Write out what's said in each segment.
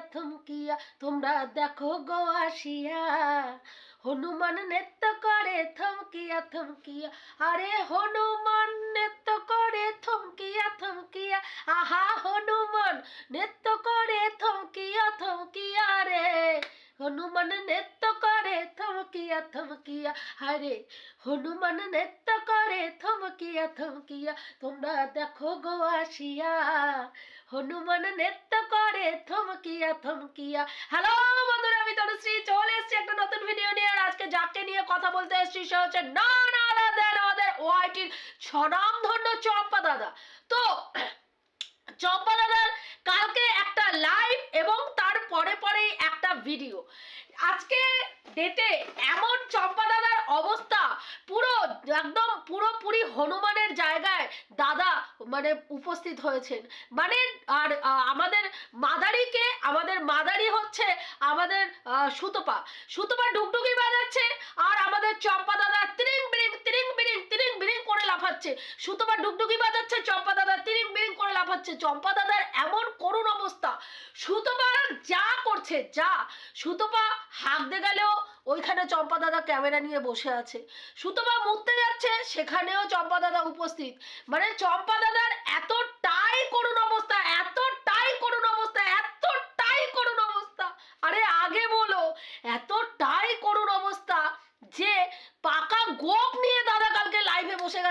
থমকিয়া থমকিয়া, তোমরা দেখো গো আসিয়া। হনুমান নেত্য করে থমকিয়া থমকিয়া। আরে হনুমান নেত্য করে থমকিয়া থমকিয়া। আহা হনুমান, নেত্য করে থমকিয়া থমকিয়া রে। হনুমান নৃত্য করে, থমকিয়া থমকিয়া। আরে হনুমান নৃত্য করে, থমকিয়া থমকিয়া। তোমরা দেখো গো আসিয়া। হনুমান নৃত্য করে, থমকিয়া থমকিয়া। হ্যালো বন্ধুরা, আমি তনুশ্রী। চলে এসেছি একটা নতুন ভিডিও নিয়ে। আর আজকে যাকে নিয়ে কথা বলতে এসেছি, সে হচ্ছে না না আমাদের ওয়াইটির স্বনামধন্য চম্পা দাদা। তো, চম্পা দাদার কালকে একটা লাইভ এবং তার পরে একটা ভিডিও আজকে ডেটে এমন চম্পা দাদার অবস্থা, পুরো একদম পুরোপুরি হনুমানের জায়গায় দাদা মানে উপস্থিত হয়েছেন। মানে আর আমাদের মাদারিকে, আমাদের মাদারি হচ্ছে আমাদের সুতপা। সুতপা ডুগডুগি বাজাচ্ছে আর আমাদের চম্পা দাদা তিরিং বিরিং লাফাচ্ছে। সুতপা ডুগডুগি বাজাচ্ছে, চম্পা দাদা তিরিং বিরিং করে লাফাচ্ছে। চম্পা দাদার এমন করুণ অবস্থা। সুতপা যা করছে, যা। সুতোপা হাঁকতে গেলেও ওইখানে চম্পা দাদা ক্যামেরা নিয়ে বসে আছে। সুতোপা মুখতে যাচ্ছে, সেখানেও চম্পা দাদা উপস্থিত। মানে চম্পা দাদার এতটাই করুণ অবস্থা এতটাই করুণ অবস্থা এতটাই করুণ অবস্থা আরে আগে বলো এতটাই করুণ অবস্থা যে পাকা গোপ নিয়ে দাদা কালকে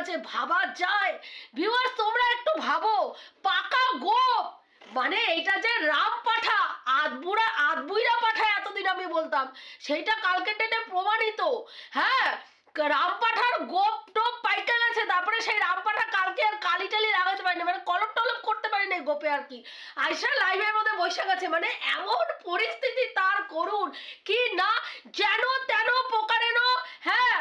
বসে ভাবা যায়। ভিউয়ার্স তোমরা একটু ভাবো, পাকা গোপ। মানে এটা যে রাম পাঠা আদবুড়া আদবুইরা পাঠা এতদিন আমি বলতাম, সেইটা কালকে ডেটে প্রমাণিত। হ্যাঁ রাম পাঠার গোপ টোপ পাইকে গেছে, তারপরে সেই রাম পাঠা কালকে আর কালি টালি লাগাতে পারিনি মানে কলপ টলপ করতে পারিনি গোপে আর কি। আইসা লাইভের মধ্যে বসে গেছে মানে এমন পরিস্থিতি তার করুন কি না যেন তেন প্রকারেণ হ্যাঁ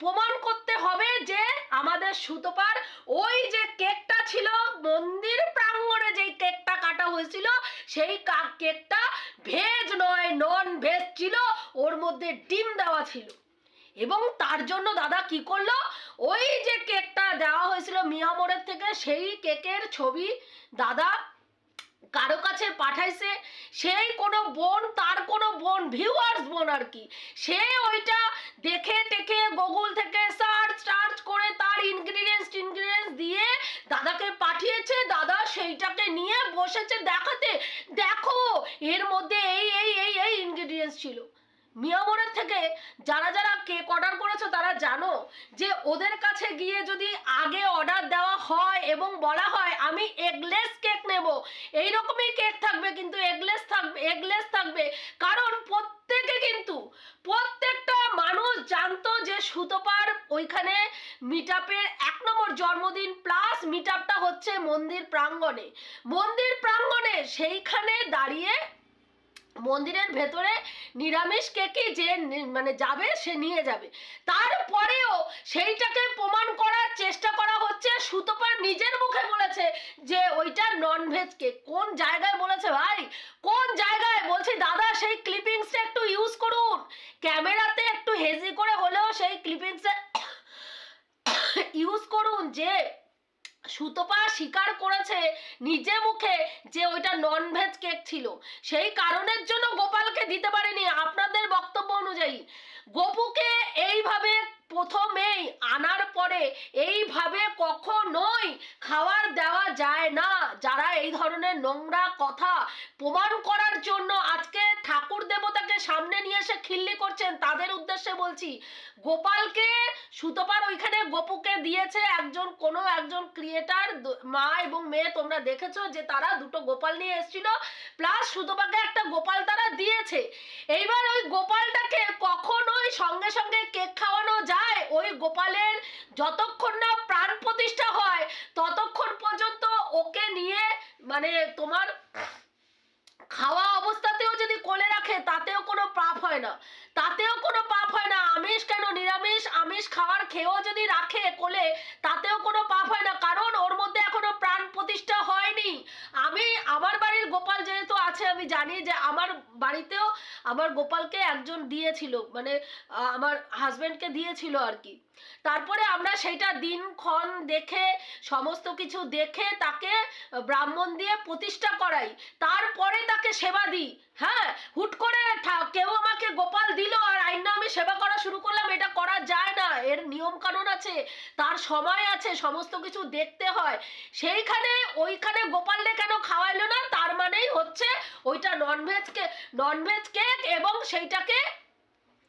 প্রমাণ করতে হবে যে আমাদের সুতোপার ওই যে কেকটা ছিল মন্দির প্রাঙ্গণে যেই কেকটা কাটা হয়েছিল সেই কা- কেকটা ভেজ নয় নন ভেজ ছিল ওর মধ্যে ডিম দেওয়া ছিল। এবং তার জন্য দাদা কি করল? ওই যে কেকটা দেওয়া হয়েছিল মিয়ামোড়ের থেকে, সেই কেকের ছবি দাদা কারও কাছে পাঠাইছে। সেই কোনো বোন, তার কোনো বোন ভিউয়ার্স বোন আর কি। সে ওইটা দেখে টেকে গুগল থেকে সার্চ টার্চ করে তার ইনগ্রিডিয়েন্টস ইনগ্রিডিয়েন্টস দিয়ে দাদাকে পাঠিয়েছে। দাদা সেইটাকে নিয়ে বসেছে দেখাতে। দেখো, এর মধ্যে এই এই এই এই ইনগ্রিডিয়েন্টস ছিল। মিয়ামোড়ের থেকে যারা যারা কেক অর্ডার করেছ তারা জানো যে ওদের কাছে গিয়ে যদি আগে অর্ডার দেওয়া হয় এবং বলা হয়, আমি এগলেস কেক নেব। এই রকমই কেক থাকবে, কিন্তু এগলেস থাকবে এগলেস থাকবে। কারণ প্রত্যেকে কিন্তু, প্রত্যেকটা মানুষ জানতো যে সুতোপার ওইখানে মিটআপের এক নম্বর জন্মদিন প্লাস মিটআপটা হচ্ছে মন্দির প্রাঙ্গণে। মন্দির প্রাঙ্গণে সেইখানে দাঁড়িয়ে মন্দিরের ভেতরে নিরামিষ কেকই যে মানে যাবে সে নিয়ে যাবে। তারপরেও সেইটাকে প্রমাণ করার চেষ্টা করা হচ্ছে। সুতপা নিজের মুখে বলেছে যে ওইটা নন ভেজ কেক কোন জায়গায় বলেছে ভাই? কোন জায়গায়? বলছি, দাদা, সেই ক্লিপিংসটা একটু ইউজ করুন। ক্যামেরাতে একটু হেজি করে হলেও সেই ক্লিপিংসটা ইউজ করুন যে সুতপা স্বীকার করেছে নিজে মুখে যে ওইটা নন ভেজ কেক ছিল। সেই কারণের জন্য গোপালকে দিতে পারেনি আপনাদের বক্তব্য অনুযায়ী। গোপুকে এইভাবে প্রথমেই আনার পরে এইভাবে কখনোই খাবার দেওয়া যায় না। যারা এই ধরনের নোংরা কথা প্রমাণ করার জন্য আজকে ঠাকুর দেবতাকে সামনে নিয়ে এসে খিল্লি করছেন, তাদের উদ্দেশ্যে বলছি, গোপালকে সুতপার ওইখানে গোপুকে দিয়েছে একজন, কোনো একজন ক্রিয়েটার মা এবং মেয়ে, তোমরা দেখেছ যে তারা দুটো গোপাল নিয়ে এসেছিল প্লাস সুতপাকে একটা গোপাল তারা দিয়েছে। এইবার ওই গোপালটাকে কখনোই সঙ্গে সঙ্গে কেক খাওয়ানো যায়, ওই গোপালের যতক্ষণ না প্রাণ প্রতিষ্ঠা হয়, ততক্ষণ পর্যন্ত ওকে নিয়ে মানে তোমার খাওয়া অবস্থাতেও যদি কোলে রাখে, তাতেও কোনো পাপ হয় না। তাতেও কোনো পাপ হয় না। আমিষ কেন? নিরামিষ, আমিষ খাওয়ার খেয়েও যদি রাখে কোলে, তাতেও কোনো পাপ হয় না। কারণ ওর মধ্যে এখনও প্রাণ প্রতিষ্ঠা হয়নি। আমি, আমার বাড়ির গোপাল যেহেতু আছে, আমি জানি যে আমার বাড়িতেও আমার গোপালকে একজন দিয়েছিল। মানে আমার হাজবেন্ডকে দিয়েছিল আর কি। তারপরে আমরা সেটা দিনক্ষণ দেখে, সমস্ত কিছু দেখে তাকে ব্রাহ্মণ দিয়ে প্রতিষ্ঠা করাই। তারপরে তাকে সেবা দিই। হ্যাঁ হুট করে কেউ আমাকে গোপাল দিল আর আইন আমি সেবা করা শুরু করলাম, এটা করা যায় না। এর নিয়ম কানুন আছে, তার সময় আছে, সমস্ত কিছু দেখতে হয়। সেইখানে, ওইখানে গোপালকে কেন খাওয়াইলো না? তার মানেই হচ্ছে, ওইটা ননভেজ কে ননভেজ কেক এবং সেইটাকে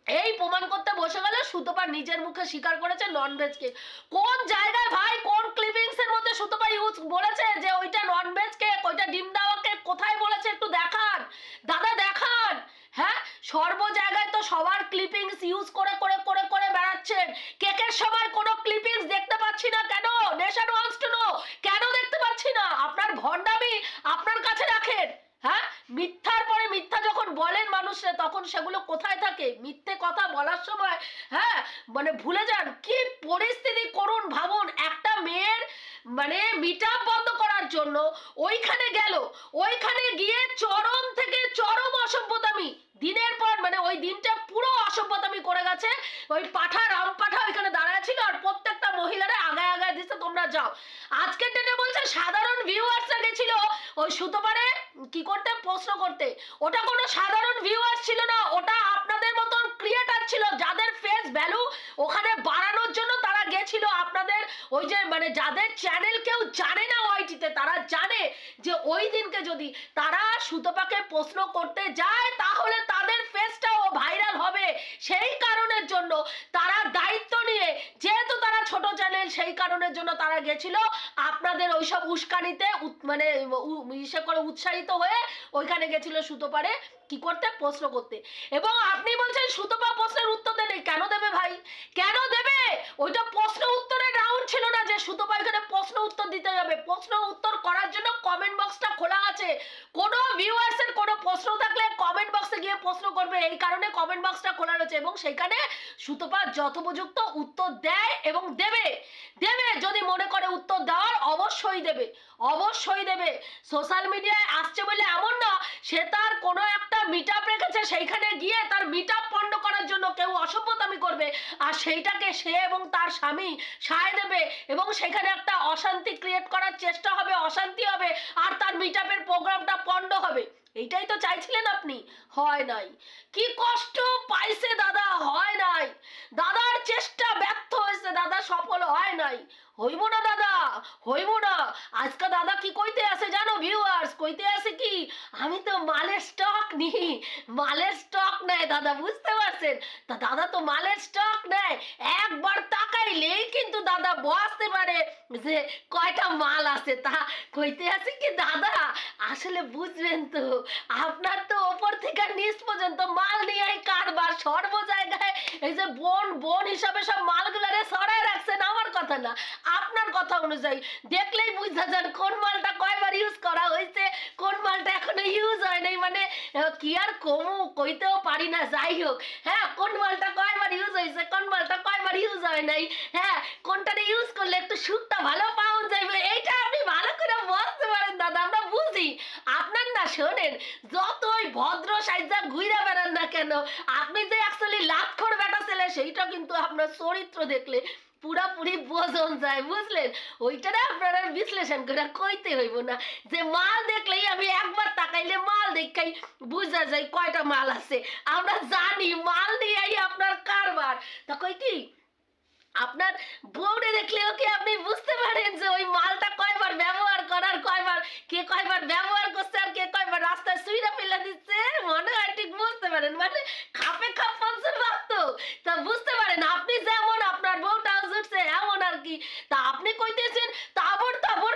এই প্রমাণ করতে বসে গেল সুতপা নিজের মুখে স্বীকার করেছে ননভেজ কেক কোন জায়গায় ভাই, কোন ক্লিপিংস এর মধ্যে সুতপা ইউজ বলেছে যে ওইটা ননভেজ কেক ওইটা ডিম দেওয়া কেক কোথায় বলেছে একটু দেখান। দাদা, দেখান। হ্যাঁ? সর্ব জায়গায় তো সবার ক্লিপিংস ইউজ করে করে করে করে বেড়াচ্ছেন। কেকের সময় কোনো ক্লিপিংস দেখতে পাচ্ছি না কেন? নেশন ওয়ান্টস টু নো কেন দেখতে পাচ্ছি না আপনার ভণ্ডামি আপনার কাছে রাখেন হ্যাঁ মিথ্যার পরে মিথ্যা যখন বলেন মানুষরা তখন সেগুলো কোথায় থাকে? মিথ্যে কথা বলার সময় হ্যাঁ মানে ভুলে যান। কি পরিস্থিতি করুন ভাবুন, একটা মেয়ের মানে মিটাপ বন্ধ করার জন্য ওইখানে গেল। ওইখানে গিয়ে চরম থেকে চরম অসভ্যতামি। দিনের পর মানে ওই দিনটা পুরো অসভ্যতামি করে গেছে। ওই পাঠা, রাম পাঠা ওইখানে দাঁড়ায় ছিল আর প্রত্যেকটা মহিলারা আগায় আগায় দিচ্ছে তোমরা যাও। আজকের ডেটে বলছে সাধারণ ভিউয়ার্সরা গেছিল ওই সুতোপারে কি করতে, প্রশ্ন করতে। ওটা কোনো সাধারণ ভিউয়ার্স ছিল না, ওটা আপনাদের মতন ক্রিয়েটার ছিল, যাদের ফেস ভ্যালু ওখানে বাড়ানোর জন্য তারা গেছিল। আপনাদের ওই যে মানে যাদের চ্যানেল কেউ জানে না ওয়াইটিতে তারা জানে যে ওই দিনকে যদি তারা সুতপাকে প্রশ্ন করতে যায়, তাহলে তাদের ফেসটাও ভাইরাল হবে। সেই কারণের জন্য তারা দায়িত্ব নিয়ে ছোট চ্যানেল সেই কারণের জন্য তারা গেছিল। আপনাদের ওইসব উস্কানিতে মানে ইসে করে উৎসাহিত হয়ে ওইখানে গেছিল সুতোপারে কি করতে? প্রশ্ন করতে। এবং আপনি বলছেন সুতোপা প্রশ্নের উত্তর দেবে। কেন দেবে ভাই? কেন দেবে? ওইটা প্রশ্ন যে সুতপা এখানে প্রশ্ন উত্তর দিতে যাবে প্রশ্ন উত্তর করার জন্য কমেন্ট বক্সটা খোলা আছে। কোনো ভিউয়ার্স এর কোনো প্রশ্ন থাকলে কমেন্ট বক্সে গিয়ে প্রশ্ন করবে। এই কারণে কমেন্ট বক্সটা খোলা রয়েছে এবং সেখানে সুতপা যথোপযুক্ত উত্তর দেয় এবং দেবে। দেবে, যদি মনে করে উত্তর দেওয়ার অবশ্যই দেবে। অবশ্যই দেবে। সোশ্যাল মিডিয়ায় আসছে বলে এমন না, সে তার কোনো একটা মিট আপ রেখেছে, সেইখানে গিয়ে তার মিট আপ পণ্ড করার জন্য কেউ অসভ্যতামি করবে। আর সেইটাকে সে এবং তার স্বামী সায় দেবে এবং সেখানে একটা অশান্তি ক্রিয়েট করার চেষ্টা হবে, অশান্তি হবে, আর তার মিট প্রোগ্রামটা পণ্ড হবে। এইটাই তো চাইছিলেন আপনি? হয় নাই। কি কষ্ট পাইছে দাদা, হয় নাই। দাদার চেষ্টা ব্যর্থ হয়েছে, দাদা সফল হয় নাই। হইব না দাদা, হইব না। আজকে দাদা কি কইতে আছে জানো ভিউয়ার্স কইতে আছে কি? আমি তো মালের স্টক নিই। মালের স্টক নেয় দাদা, বুঝতে পারছেন? তা দাদা তো মালের স্টক নেয় একবার তাকাইলেই কিন্তু দাদা বুঝতে পারে যে কয়টা মাল আছে। তা কইতে আছে কি, দাদা? আসলে বুঝবেন তো, আপনার তো ওপর থেকে নিচ পর্যন্ত মাল নিয়ে কারবার সর্ব জায়গায় এই যে বোন বোন হিসাবে সব মালগুলারে সরাই রাখছেন, আমার কথা না। আপনার কথা অনুযায়ী। দেখলেই বুঝা যান কোন মালটা কয়বার ইউজ করা হয়েছে, কোন মালটা এখনও ইউজ হয় নাই। মানে কি আর কমু, কইতেও পারি না, যাই হোক। হ্যাঁ কোন মালটা কয়বার ইউজ হয়েছে, কোন মালটা কয়বার ইউজ হয় নাই। হ্যাঁ কোনটারে ইউজ করলে একটু সুখটা ভালো পাওয়া যাবে এইটা আপনি ভালো করে বুঝতে পারেন, দাদা, আমরা বুঝি। আপনার না, শোনেন, যতই ভদ্র সাইজা ঘুরে বেড়ান না কেন, আপনি যে অ্যাকচুয়ালি লাক্ষর বেটা ছেলে, সেইটা কিন্তু আপনার চরিত্র দেখলে পুরাপুরি বোঝন যায়, বুঝলেন? ওইটা না আপনারা বিশ্লেষণ করে কইতে হইব না। যে মাল দেখলেই আমি একবার তাকাইলে মাল দেখাই বুঝা যায় কয়টা মাল আছে। আমরা জানি মাল নিয়েই আপনার কারবার। তা কই কি? আপনার বউরে দেখলেও কি আপনি বুঝতে পারেন যে ওই মালটা কয়বার ব্যবহার করার কয়বার, কে কয়বার ব্যবহার করছে আর কে কয়বার রাস্তায় সুইরা ফেলে দিচ্ছে? মনে হয় ঠিক বুঝতে পারেন। মানে খাপে খাপ পঞ্চাশ বাস্ত তা বুঝতে পারেন, আপনি যেমন আপনার বউটাও জুটছে, এমন আর কি। তা আপনি কইতেছেন তাবর তাবর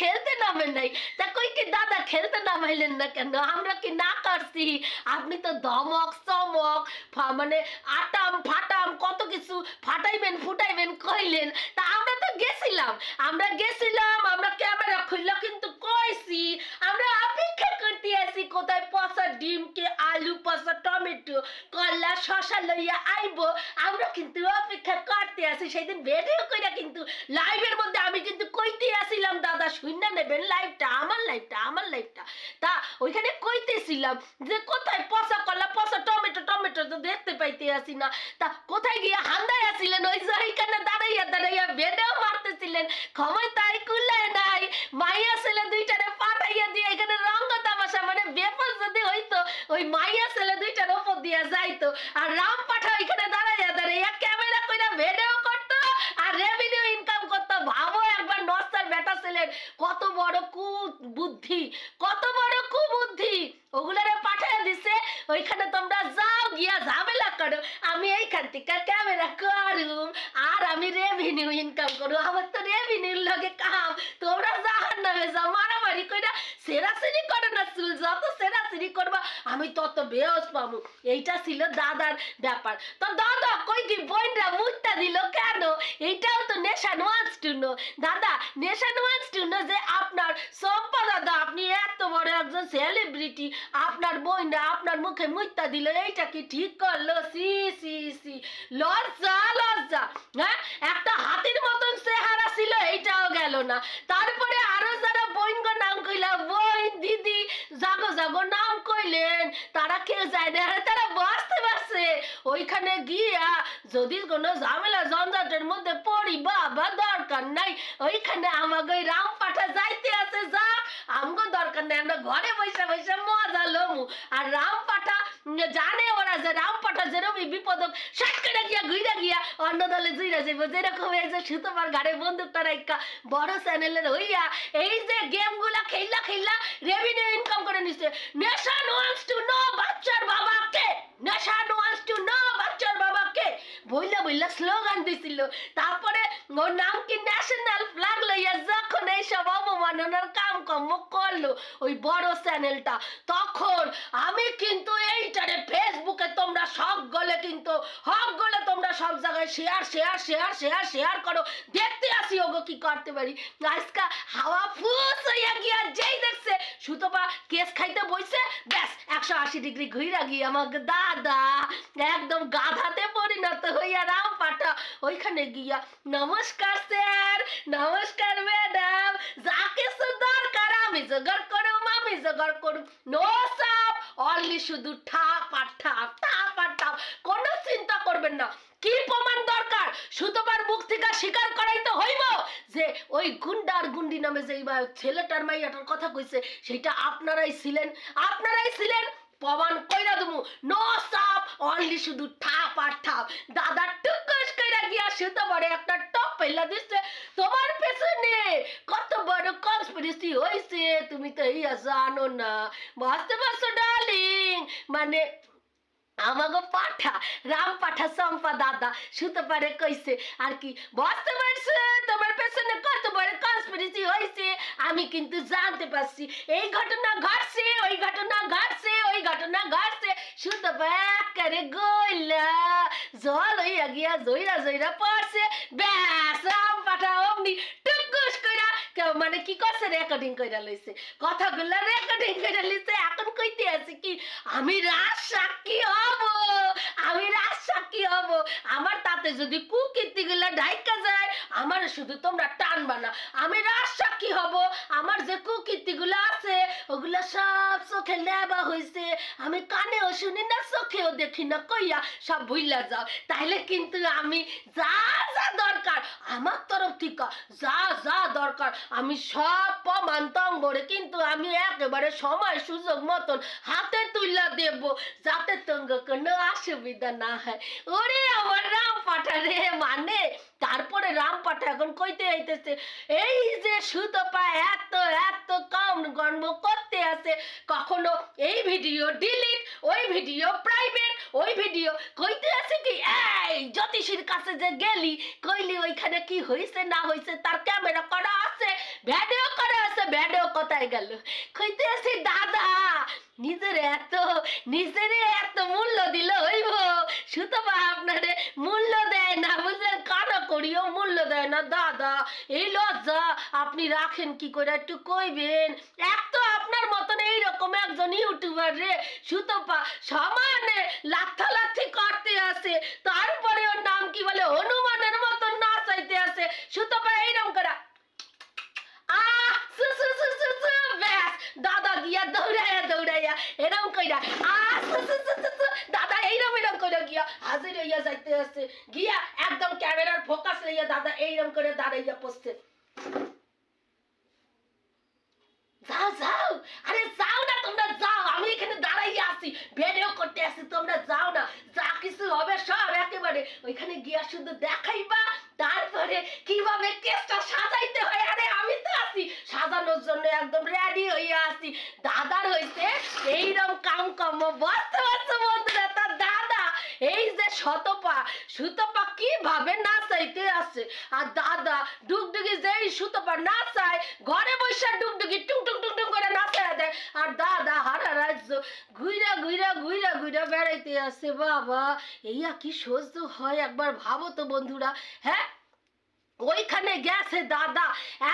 খেলতে নামেন নাই। তা কই কি দাদা খেলতে নামাইলেন না কেন? আমরা কি না করছি আপনি তো ধমক চমক মানে আটাম, ফাটাম, কত কিছু ফাটাইবেন, ফুটাইবেন, কইলেন। তা আমরা তো গেছিলাম। আমরা গেছিলাম, আমরা ক্যামেরা খুললো, কিন্তু কইছি, আমরা অপেক্ষা আছি কোথায়? পচা ডিম কে আলু, পচা টমেটো, কলা শশা লইয়া আইবো। আমরা কিন্তু অপেক্ষা করতে আছি। সেদিন ভিডিও কইরা কিন্তু লাইভের মধ্যে আমি কিন্তু কইতে আসিলাম, দাদা শূন্য নেবেন লাইফটা আমার লাইফটা আমার লাইফটা তা ওইখানে কইতেছিলাম যে, কোথায় পচা কলা, পচা টমেটো? টমেটো তো দেখতে পাইতে আসি না। তা কোথায় গিয়ে হান্দায় আসিলেন? ওই যে ওইখানে দাঁড়াইয়া দাঁড়াইয়া বেডেও মারতেছিলেন। ক্ষমতায় তাই কুলায় নাই মাইয়া ছেলে দুইটারে পাঠাইয়া দিয়ে এখানে রঙ্গ তামাশা মানে বেপস যদি হইতো ওই মাইয়া ছেলে দুইটার ওপর দিয়া যাইতো। আর রাম পাঠা ওইখানে দাঁড়াইয়া দাঁড়াইয়া ক্যামেরা কইরা ভিডিও করতো আর রেভিনিউ ইনকাম করতো ভাবো একবার নস্তার বেটা ছেলের কত বড় কু বুদ্ধি কত বড় কুবুদ্ধি ওগুলারে পাঠায় দিছে ওইখানে তোমরা যাও গিয়া ঝামেলা করো আমি এইখান থেকে ক্যামেরা করুম আর আমি রেভিনিউ ইনকাম করু আমার তো রেভিনিউর লগে কাম তোমরা জাহান নামে যাও মারামারি কইরা সেরাসিরি করো না চুল যত সেরাসিরি করবা আমি তত বেহস পাবো এইটা ছিল দাদার ব্যাপার। তো দাদা দিল কেন? এইটাও তো নেশান ওয়ান্স টু নো দাদা নেশান ওয়ান্স টু নো যে আপনার দাদা, আপনি এত বড় একজন সেলিব্রিটি আপনার আপনার মুখে দিল, এইটা কি ঠিক করল? C C C. লজ্জা লজ্জা। হ্যাঁ? একটা হাতির মতন চেহারা ছিল, এইটাও গেল না। তারপরে আরও যারা বইনগো নাম কইলা বইন দিদি, জাগো জাগো নাম কইলেন, তারা কেউ যায় না। তারা পারছে ওইখানে গিয়া যদি কোনো ঝামেলা জঞ্জাটের মধ্যে পড়ি বাবা দরকার নাই, ওইখানে আমাকে ওই রাম পাঠা যাইতে আছে যাক আমগো দরকার নাই, আমরা ঘরে বসে বসে মজা লমু। আর রাম পাঠা জানে ওরা যে রাম পাঠা যেরকম বিপদ হোক সাত করে গিয়া ঘুরে গিয়া অন্য দলে জুইরা যাইব, যেরকম এই যে সুতোমার গাড়ি বন্দুকটা রাইকা বড় চ্যানেলের হইয়া, এই যে গেমগুলা খেললা খেললা রেভিনিউ ইনকাম করে নিচ্ছে নেশান ওয়ান্টস টু নো বাচ্চার বাবাকে। নেশান ওয়ান্টস টু নো বাচ্চার বাবাকে বইলা বইলা স্লোগান দিছিল। তারপরে ওর নাম কি ন্যাশনাল ফ্ল্যাগ লইয়া যখন এইসব অবমাননার কাম কর্ম করল ওই বড় চ্যানেলটা তখন আমি কিন্তু এইটারে ফেসবুকে তোমরা সব গলে কিন্তু সব গলে তোমরা সব জায়গায় share share share share share করো দেখতে আসি ওগো কি করতে পারি আজকা হাওয়া ফুস হইয়া গিয়া যেই দেখছে সুতপা কেস খাইতে বইছে ব্যাস একশো আশি ডিগ্রি ঘুইরা গিয়ে আমাকে দাদা একদম গাধাতে পরিণত হইয়া রাম পাঠা ওইখানে গিয়া নমস্কার স্যার। নমস্কার, ম্যাডাম। যা কিছু দরকার, আমি জোগাড় করুম, আমি জোগাড় করুম। নো সাপ অনলি শুধু ঠাপ আর ঠাপ ঠাপ আর ঠাপ কোনো চিন্তা করবেন না। কি প্রমাণ দরকার? সুতোবার মুখ থেকে স্বীকার করাই তো হইব যে, ওই গুন্ডার গুন্ডি নামে যে ছেলেটার মাইয়াটার কথা কইছে, সেটা আপনারাই ছিলেন। আপনারাই ছিলেন। প্রমাণ কইরা দেবো নো সাপ অনলি শুধু ঠাপ আর ঠাপ দাদা টুকুস কইরা গিয়া সুতো একটা টপ তোমার পেছনে কত বড় কনস্পিরেসি হইছে, তুমি তো ইয়া জানো না। পারছ মানে আমাগো পাঠা, রাম পাঠা দাদা শুতে পারে কইছে, আর কি বুঝতে পারছ তোমার পেছনে কত বড় কনস্পিরেসি হইছে, আমি কিন্তু জানতে পারছি। এই ঘটনা ঘটছে, ওই ঘটনা ঘটছে, ওই ঘটনা ঘটছে। শুতে করে গইলা জল হইয়া গিয়া জইরা জইরা পড়ছে ব্যাস রাম পাঠা অমনি মানে কি করছে রেকর্ডিং কইরা লইছে? কথাগুলো রেকর্ডিং কইরা লইছে, এখন কইতে আছে কি, আমি রাজ সাক্ষী হব, আমি রাজ সাক্ষী হব। আমার তাতে যদি কুকীর্তি গুলা ঢাইকা যায়, আমার শুধু তোমরা টানবা না। আমি রাজ সাক্ষী হব, আমার যে কুকীর্তি গুলো আছে, ওগুলা সব চোখে নেবা হইছে। আমি কানেও শুনি না, চোখেও দেখি না, কইয়া সব ভুইলা যাও। তাইলে কিন্তু আমি যা যা দরকার, আমার তরফ থেকে যা যা দরকার আমি সব প্রমাণ তঙ্গরে কিন্তু আমি একেবারে সময় সুযোগ মতন হাতে তুইলা দেব, যাতে তঙ্গ কোনো অসুবিধা না হয়। ওরে আমার রাম পাঠা রে মানে? তারপরে রাম পাঠা এখন কইতে আইতেছে, এই যে সুতপা এত এত কম গর্ব করতে আছে, কখনো এই ভিডিও ডিলিট, ওই ভিডিও প্রাইভেট, ওই ভিডিও কইতে আছে কি? এই জ্যোতিষীর কাছে যে গেলি, কইলি ওইখানে কি হইছে, না হইছে, তার ক্যামেরা করা আছে ভিডিও করা আছে কোথায় গেল? আছে, দাদা, নিজের এত নিজের এত মূল্য দিল হইব। আপনারে মূল্য দেয় না, বুঝলেন? কানা করিও মূল্য দেয় না। দাদা, এই লজ্জা আপনি রাখেন কি করে? একটু কইবেন। এক তো আপনার মতন এইরকম একজন ইউটিউবার রে। সুতপা, সমানে লাথালাথি করতে আছে তারপরে ওর নাম কি বলে হনুমানের মতন নাচাইতে আছে সুতপা এইরকম করা আ আস, দাদা এরকম করে গিয়া হাজির হইয়া যাইতে আছে গিয়া একদম ক্যামেরার ফোকাস লইয়া দাদা এইরকম করে দাঁড়াইয়া পড়ছে যাও যাও। আরে যাও না তোমরা যাও। আমি এখানে দাঁড়াইয়া আছি। ভিডিও করতে আসি তোমরা যাও না। যা কিছু হবে সব একেবারে। ওইখানে গিয়া শুধু দেখাইবা তারপরে কীভাবে কেসটা সাজাইতে হয়? আরে আমি তো আছি। সাজানোর জন্য একদম রেডি হইয়া আছি। দাদার হইছে এইরকম কাম কম বসতে বসতে বন্ধুরা তার দাদা, এই যে শতপা, সুতপা কীভাবে নাচাইতে আছে? আর দাদা, ডুগডুগি যেই সুতপা নাচায় ঘরে বসে ডুগডুগি টুং টুং টুং টুং করে নাচায় দেয়। আর দাদা হারা রাজ্য, ঘুইরা ঘুইরা ঘুইরা ঘুইরা বেড়াইতে আসে বাবা। এইয়া কি সহ্য হয় একবার ভাবো তো বন্ধুরা হ্যাঁ? ওইখানে গেছে দাদা,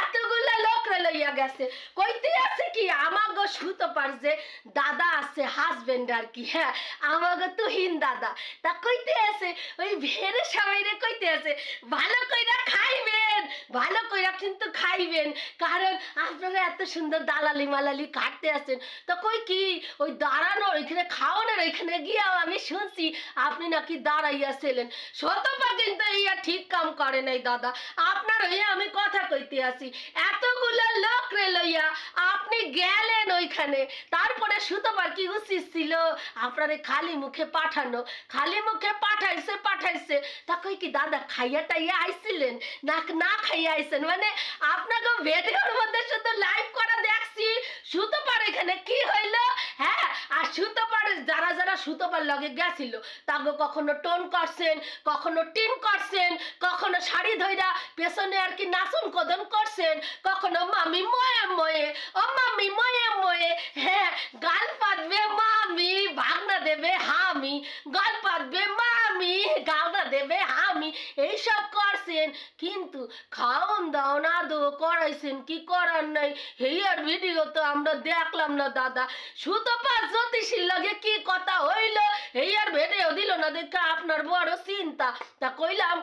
এতগুলা লোকরে লইয়া গেছে। কইতে আছে কি, আমাগো সুতো পারছে দাদা আছে হাজবেন্ড আর কি হ্যাঁ আমাগো তুহিন দাদা। তা কইতে আছে, ওই ভেড়ে সবাইরে কইতে আছে, ভালো কইরা খাইবেন, ভালো কইরা কিন্তু খাইবেন, কারণ আপনারা এত সুন্দর দালালি মালালি কাটতে আছেন। তো কই কি, ওই দাঁড়ানো, ওইখানে খাওয়ানোর ওইখানে গিয়েও আমি শুনছি, আপনি নাকি দাঁড়াইয়া ছিলেন। শতপা কিন্তু ইয়া ঠিক কাম করে নাই দাদা। আপনার হইয়া আমি কথা কইতে আসি। এতগুলো লোক রে লইয়া আপনি গেলেন ওইখানে। তারপরে সুতোবার কি উচিত ছিল? আপনারে খালি মুখে পাঠানো। খালি মুখে পাঠাইছে পাঠাইছে। তা কই কি দাদা খাইয়া টাইয়া আইছিলেন? না না খাইয়া আইছেন। মানে আপনাকে ভেদঘর মধ্যে শুধু লাইভ করা দেখছি। সুতোপার এখানে কি হইল? হ্যাঁ আর সুতোপার যারা যারা সুতোপার লগে গেছিল তাকে কখনো টোন করছেন, কখনো টিন করছেন, কখনো শাড়ি ধইরা পেছনে আর কি নাচন কদন করছেন, কখনো মামি ময়ে ময়ে, ও মামি ময়ে ময়ে হ্যাঁ গাল পাতবে মামি, ভাগনা দেবে হামি, গাল পাতবে মামি গাওনা দেবে, আমি এইসব করছেন। কিন্তু খাওন দাও না দো করাইছেন, কি করার নাই? হেয়ার ভিডিও তো আমরা দেখলাম না, দাদা। সুতপা জ্যোতিষীর লগে কি কথা হইল? হেয়ার ভিডিও দিল না দেখে আপনার বড় চিন্তা। তা কইলাম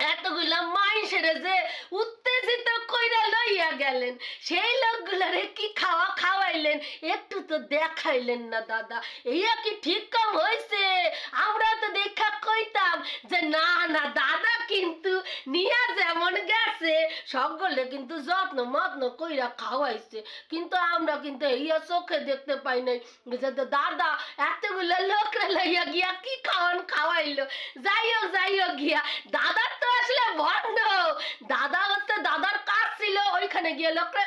এতগুলা যে উত্তেজিত কইরা লইয়া গেলেন। সেই লোকগুলারে কি খাওয়া খাওয়াইলেন? একটু তো দেখাইলেন না, দাদা। এইয়া কি ঠিক কাম হইছে? আমরা তো দেখা কইতাম যে, না না, দাদা কিন্তু নিয়া যেমন গেছে, সকলে কিন্তু যত্ন মত্ন কইরা খাওয়াইছে। কিন্তু আমরা কিন্তু এইয়া চোখে দেখতে পাই নাই যে দাদা, এতগুলো লোকরা লইয়া গিয়া কি খাওয়ান খাওয়াইলো? যাই হোক যাই হোক গিয়া দাদার তো আসলে দাদা হচ্ছে দাদার কাজ ছিল ওইখানে গিয়ে লোকরা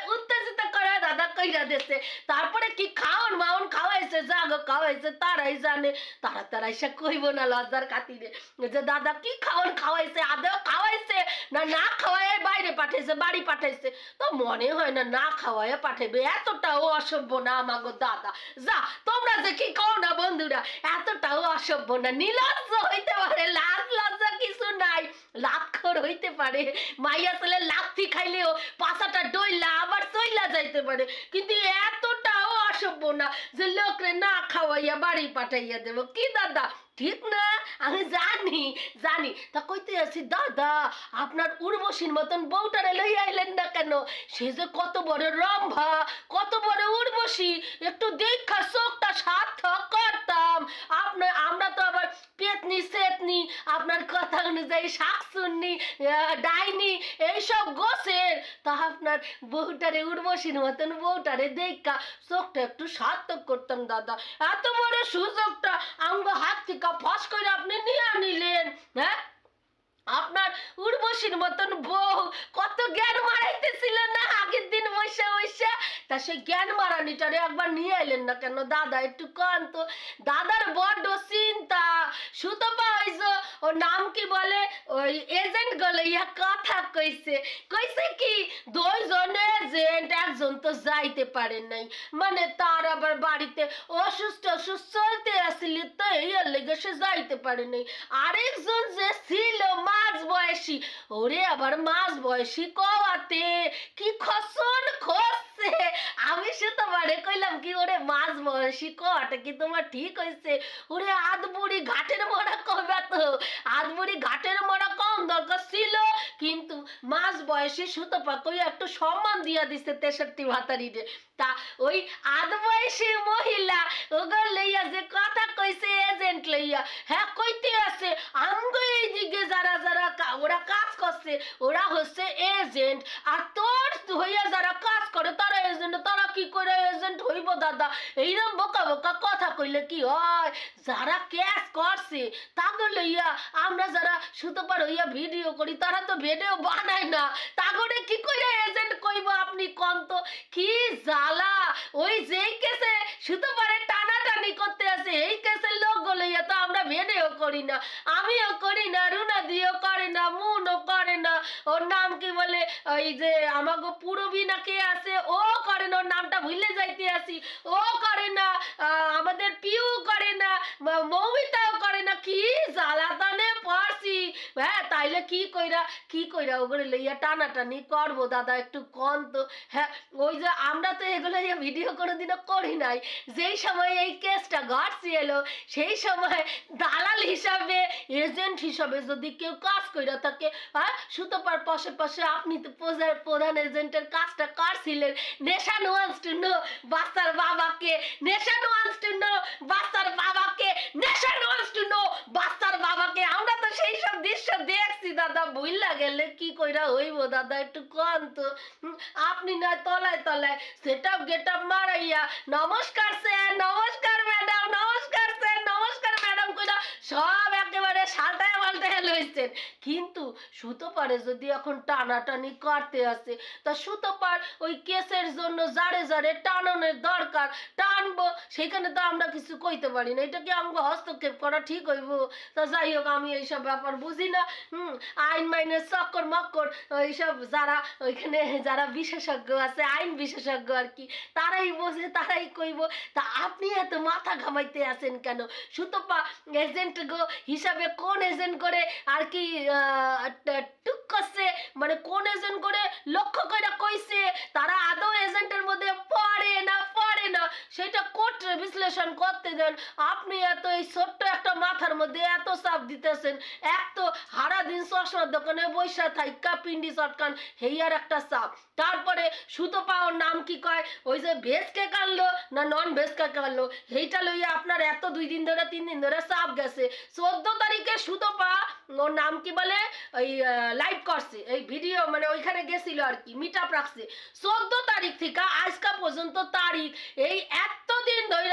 কইরা দিছে। তারপরে কি খাওন মাউন খাওয়াইছে জাগো খাওয়াইছে, তারাই জানে। তারা তারা এসে কইব না লজ্জার খাতিরে যে, দাদা, কি খাওন খাওয়াইছে? আদেও খাওয়াইছে? না না খাওয়াই বাইরে পাঠাইছে, বাড়ি পাঠাইছে? তো মনে হয় না না খাওয়াই পাঠাইবে। এতটাও অসভ্য না আমাগো দাদা। যা, তোমরা যে কি কও না বন্ধুরা, এতটাও অসভ্য না। নিলজ্জ হইতে পারে, লাজ লজ্জা কিছু নাই। লাক্ষর হইতে পারে। মাইয়া ছেলে লাথি খাইলেও পাশাটা ডইলা আবার চইলা যাইতে পারে। কিন্তু এতটাও অসভ্য না যে লোকরে না খাওয়াইয়া বাড়ি পাঠাইয়া দেব। কি দাদা? ঠিক না আমি জানি জানি। তা কইতে আছি, দাদা, আপনার উর্বশীর মতন বউটারে লই আইলেন না কেন? সে যে কত বড় রম্ভা, কত বড় উর্বশী। একটু দেখা, চোখটা সার্থক করতাম। আপনার আমরা তো আবার পেতনি, সেতনি, আপনার কথা অনুযায়ী শাকসুন্নি ডাইনি, এইসব গোছের। তা আপনার বউটারে, উর্বশীর মতন বউটারে দেখা, চোখটা একটু সার্থক করতাম, দাদা। এত বড় সুযোগটা আঙ্গ হাত থেকে ফস করে আপনি নিয়ে নিলেন হ্যাঁ? আপনার উর্বশীর মতন বউ, কত জ্ঞান মারাইতেছিল না আগের দিন বসে বসে? তা সেই জ্ঞান মারানিটারে একবার নিয়ে এলেন না কেন? দাদা, একটু কন তো। দাদার বড্ড চিন্তা। সুতো পাইছো? ওর নাম কি বলে? ওই এজেন্ট গলে ইয়া কথা কইছে। কইছে কি দুই দুইজন এজেন্ট, একজন তো যাইতে পারেন নাই। মানে তার আবার বাড়িতে অসুস্থ অসুস্থ চলতে আসলে তো এই লেগে সে যাইতে পারে নাই। আরেকজন যে ছিল মাঝ বয়সী। ওরে আবার মাঝ বয়সী কওয়াতে। কি খসন খসছে হয়েছে আমি শুধু মানে কইলাম কি, ওরে মাছ কট কি তোমার ঠিক হয়েছে ওরে আধবুড়ি ঘাটের মরা কবে তো আধবুড়ি ঘাটের মরা কম দরকার ছিল। কিন্তু মাছ বয়সী সুতপা কই একটু সম্মান দিয়া দিছে তেষট্টি ভাতারিরে তা ওই আধ বয়সী মহিলা ওগর লইয়া যে কথা কইছে এজেন্ট লইয়া হ্যাঁ কইতে আছে। আমগো এইদিকে যারা যারা ওরা কাজ করছে, ওরা হচ্ছে এজেন্ট আর তোর হইয়া যারা কাজ করে, তারা এজেন্ট তারা কি করে এজেন্ট হইব, দাদা? এইরকম বোকা বোকা কথা কইলে কি হয়? যারা ক্যাশ করছে তাকে লইয়া আমরা যারা সুতোপার হইয়া ভিডিও করি, তারা তো ভিডিও বানায় না। তাগরে কি করে এজেন্ট কইব আপনি কোন তো? কি জ্বালা? ওই যেই কেসে সুতোপারে টানাটানি করতে আছে, এই কেসের লোক লইয়া তো আমরা ভিডিও করি না। আমিও করি না, রুনা দিও করে না, মুনও করে না। ওর নাম কি বলে? ওই যে আমাগো পুরবী না কে আছে? ও করে না, ওর নামটা ভুলে যাইতে আসি। ও করে না আমাদের পিউ করে না মৌমিতাও করে না, কি জ্বালাতনে পড়ছি। হ্যাঁ তাইলে কি কইরা কি কইরা ওগুলো লইয়া টানাটানি করব, দাদা, একটু কম তো। হ্যাঁ ওই যে আমরা তো এগুলো ভিডিও কোনোদিনও করি নাই। যেই সময় এই কেসটা ঘটছি এলো, সেই সময় দালাল হিসাবে, এজেন্ট হিসাবে যদি কেউ কাজ কইরা থাকে হ্যাঁ সুতোপার পাশে পাশে আপনি তো প্রধান এজেন্টের কাজটা করছিলেন। নেশান ওয়ান্স টু নো বাচ্চার বাবাকে নেশান ওয়ান্স টু নো বাচ্চার বাবাকে নেশান ওয়ান্স টু নো বাচ্চার বাবাকে। আমরা তো সেই সব দৃশ্য দেখছি, দাদা ভুইলা গেলে কি কইরা হইব, দাদা, একটু কন তো। আপনি না তলায় তলায় সেটআপ গেটআপ মারাইয়া, নমস্কার স্যার নমস্কার ম্যাডাম নমস্কার স্যার সব একেবারে সালটায় পাল্টায় লইছেন কিন্তু সুতোপারে যদি এখন টানাটানি করতে আসে, তা সুতোপার ওই কেসের জন্য যারে জারে টানানোর দরকার, টানবো, সেখানে তো আমরা কিছু কইতে পারি না। এটা কি আমাকে হস্তক্ষেপ করা ঠিক হইব? তা যাই হোক, আমি এইসব ব্যাপার বুঝি না। হুম, আইন মাইনের চক্কর মক্কর ওইসব যারা ওইখানে যারা বিশেষজ্ঞ আছে, আইন বিশেষজ্ঞ আর কি, তারাই বোঝে, তারাই কইব। তা আপনি এত মাথা ঘামাইতে আছেন কেন? সুতপা এজেন্ট হিসাবে কোন এজেন্ট করে, আর কি টুক করছে মানে কোন এজেন্ট করে, লক্ষ্য করে কইছে, তারা আদৌ এজেন্টের মধ্যে পড়ে না পড়ে না, সেটা কোর্ট বিশ্লেষণ করতে দেন। আপনি এত এই ছোট্ট একটা মাথার মধ্যে এত চাপ দিতেছেন, এক তো হারা দিন চশমার দোকানে বৈশা থাইকা, পিন্ডি চটকান হেয়ার একটা চাপ। তারপরে সুতো পাওয়ার নাম কি কয়? ওই যে ভেজ কেক আনলো না নন ভেজ কেক আনলো সেইটা লইয়া আপনার এত দুই দিন ধরে, তিন দিন ধরে চাপ গেছে। চোদ্দ তারিখে সুতো পা ওর নাম কি বলে? ওই লাইভ করছে। এই ভিডিও মানে ওইখানে গেছিল আর কি মিট আপ রাখছে। চোদ্দ তারিখ থেকে আজকা পর্যন্ত তারিখ। এই এতদিন ধরে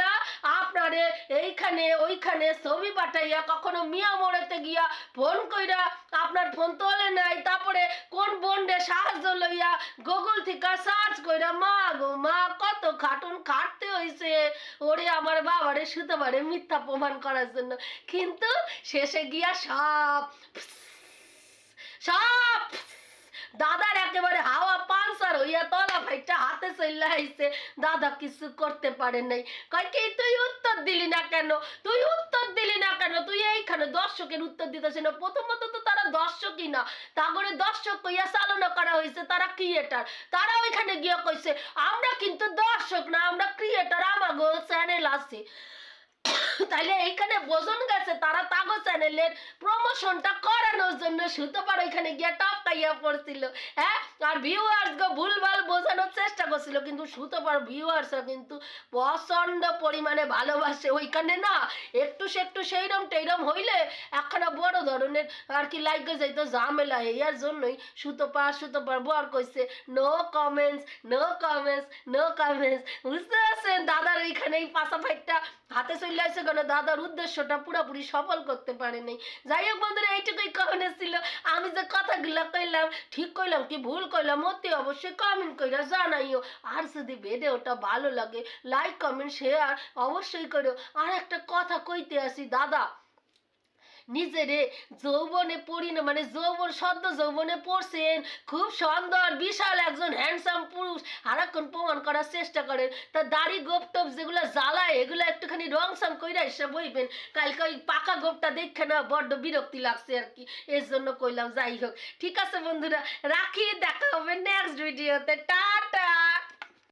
আপনারে এইখানে, ওইখানে ছবি পাঠাইয়া, কখনো মিয়া মোড়েতে গিয়া ফোন কইরা আপনার ফোন তোলে নাই, তারপরে কোন বন্ডে সাহায্য লইয়া গুগল থেকে সার্চ কইরা, মা গো, মা, কত খাটুন খাটতে হইছে। ওরে আমার বাবারে শুতে পারে মিথ্যা প্রমাণ করার জন্য। কিন্তু শেষে গিয়া সব সব দাদার একেবারে হাওয়া পানসার হইয়া তলা ভাইটা হাতে চলে আইছে। দাদা কিছু করতে পারে নাই। কয় তুই উত্তর দিলি না কেন? তুই উত্তর দিলি না কেন? তুই এইখানে দর্শকের উত্তর দিতেছে না। প্রথমত তো তারা দর্শকই না। তাগরে দর্শক কইয়া চালনা করা হয়েছে তারা ক্রিয়েটার তারা ওইখানে গিয়ে কইছে, আমরা কিন্তু দর্শক না, আমরা ক্রিয়েটার আমাগো চ্যানেল আছে। তাহলে এইখানে বোঝন গেছে, তারা তাগো চ্যানেলের প্রমোশনটা করানোর জন্য সুতোপার ওইখানে গিয়ে টপকাইয়া পড়ছিল। হ্যাঁ? আর ভিউয়ার্স গো ভুলভাল বোঝানোর চেষ্টা করছিল, কিন্তু সুতোপার ভিউয়ার্সরা কিন্তু প্রচণ্ড পরিমাণে ভালোবাসে ওইখানে না। একটু সে একটু সেইরম টেইরম হইলে একখানা বড় ধরনের আর কি লাইকে যাইতো ঝামেলা এর জন্যই সুতোপা সুতোপার বর কইছে no comments no comments no comments বুঝতে পারছেন? দাদার ওইখানে এই পাশা ফাইটটা হাতে চলে আসে কেন দাদার উদ্দেশ্যটা পুরোপুরি সফল করতে পারে নাই। যাই হোক বন্ধুরা, এইটুকুই কমেন্ট ছিল। আমি যে কথাগুলো কইলাম, ঠিক কইলাম কি ভুল কইলাম, অতি অবশ্যই কমেন্ট কইরা জানাইও। আর যদি ভিডিওটা ভালো লাগে লাইক কমেন্ট শেয়ার অবশ্যই করো আর একটা কথা কইতে আসি, দাদা। নিজেরে যৌবনে পড়ি না মানে যৌবন, সদ্য যৌবনে পড়ছেন। খুব সুন্দর, বিশাল একজন হ্যান্ডসাম পুরুষ। সারাক্ষণ প্রমাণ করার চেষ্টা করেন। তা দাড়ি গোপ টোপ যেগুলো জ্বালায়, এগুলো একটুখানি রং সাম কইরা এসে বইবেন। কালকে ওই পাকা গোপটা দেখে না, বড্ড বিরক্তি লাগছে আর কি। এর জন্য কইলাম, যাই হোক। ঠিক আছে বন্ধুরা, রাখি, দেখা হবে নেক্সট ভিডিওতে টাটা!